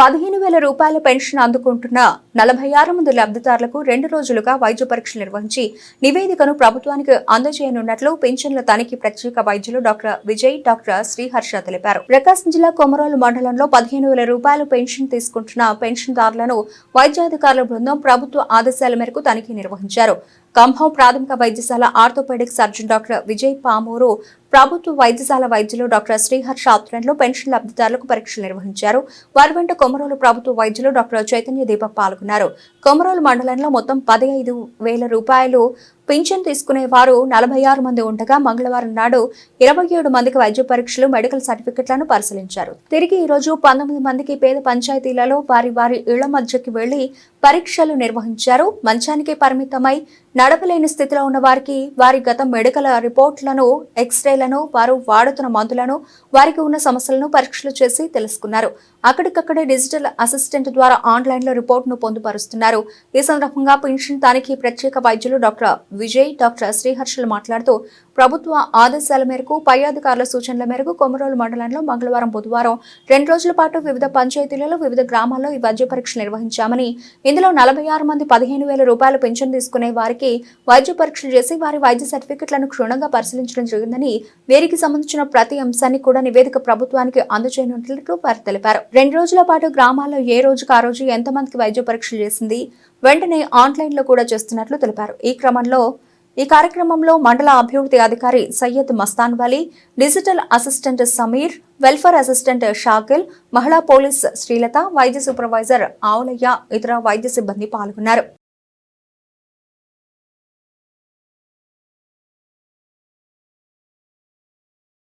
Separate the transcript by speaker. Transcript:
Speaker 1: పదిహేను వేల రూపాయల పెన్షన్ అందుకుంటున్న నలభై ఆరు మంది లబ్ధిదారులకు రెండు రోజులుగా వైద్య పరీక్షలు నిర్వహించి నివేదికను ప్రభుత్వానికి అందజేయనున్నట్లు పెన్షన్ల తనిఖీ ప్రత్యేక వైద్యులు డాక్టర్ విజయ్ డాక్టర్ శ్రీహర్ష తెలిపారు. ప్రకాశం జిల్లా కొమరోలు మండలంలో పదిహేను వేల రూపాయలు పెన్షన్ తీసుకుంటున్న పెన్షన్దారులను వైద్యాధికారుల బృందం ప్రభుత్వ ఆదేశాల మేరకు తనిఖీ నిర్వహించారు. కంభం ప్రాథమిక వైద్యశాల orthopaedic surgeon doctor Vijay Pamuru ప్రభుత్వ వైద్యశాల వైద్యులు డాక్టర్ శ్రీహర్ష ఆధ్వర్యంలో పెన్షన్ లబ్ధిదారులకు పరీక్షలు నిర్వహించారు. వారి వెంట కొమరోలు ప్రభుత్వ వైద్యులు డాక్టర్ చైతన్య దీపక్ పాల్గొన్నారు. కొమరోలు మండలంలో మొత్తం పదిహేను వేల రూపాయలు పింఛన్ తీసుకునే వారు నలభై ఆరు మంది ఉండగా మంగళవారం నాడు ఇరవై ఏడు మందికి వైద్య పరీక్షలు మెడికల్ సర్టిఫికెట్లను పరిశీలించారు. తిరిగి ఈ రోజు పంతొమ్మిది మందికి పేద పంచాయతీలలో వారి వారి ఇళ్ళ మధ్యకి వెళ్ళి పరీక్షలు నిర్వహించారు. మంచానికి పరిమితమై నడపలేని స్థితిలో ఉన్న వారికి వారి గత మెడికల్ రిపోర్ట్లను ఎక్స్రేలను వారు వాడుతున్న మందులను వారికి ఉన్న సమస్యలను పరీక్షలు చేసి తెలుసుకున్నారు. అక్కడికక్కడే డిజిటల్ అసిస్టెంట్ ద్వారా ఆన్లైన్లో రిపోర్టును పొందుపరుస్తున్నారు. ఈ సందర్భంగా పెన్షన్ తనిఖీ ప్రత్యేక వైద్యులు డాక్టర్ విజయ్ డాక్టర్ శ్రీహర్షులు మాట్లాడుతూ ప్రభుత్వ ఆదేశాల మేరకు పై అధికారుల సూచనల మేరకు కొమరోలు మండలంలో మంగళవారం బుధవారం రెండు రోజుల పాటు వివిధ పంచాయతీలలో వివిధ గ్రామాల్లో ఈ వైద్య పరీక్షలు నిర్వహించామని ఇందులో నలభై ఆరు మంది పదిహేను వేల రూపాయల పెన్షన్ తీసుకునే వారికి వైద్య పరీక్షలు చేసి వారి వైద్య సర్టిఫికెట్లను క్షుణ్ణంగా పరిశీలించడం జరిగిందని వీరికి సంబంధించిన ప్రతి అంశాన్ని కూడా నివేదిక ప్రభుత్వానికి అందజేయనున్నట్లు వారు తెలిపారు. రెండు రోజుల పాటు గ్రామాల్లో ఏ రోజుకు ఆ రోజు ఎంతమందికి వైద్య పరీక్షలు చేసింది వెంటనే ఆన్లైన్లో కూడా చేస్తున్నట్లు తెలిపారు. ఈ క్రమంలో ఈ కార్యక్రమంలో మండల అభివృద్ధి అధికారి Syed Mastan Vali digital assistant Sameer welfare assistant Shakil మహిళా పోలీస్ శ్రీలత వైద్య సూపర్వైజర్ ఆవులయ్య ఇతర వైద్య సిబ్బంది పాల్గొన్నారు.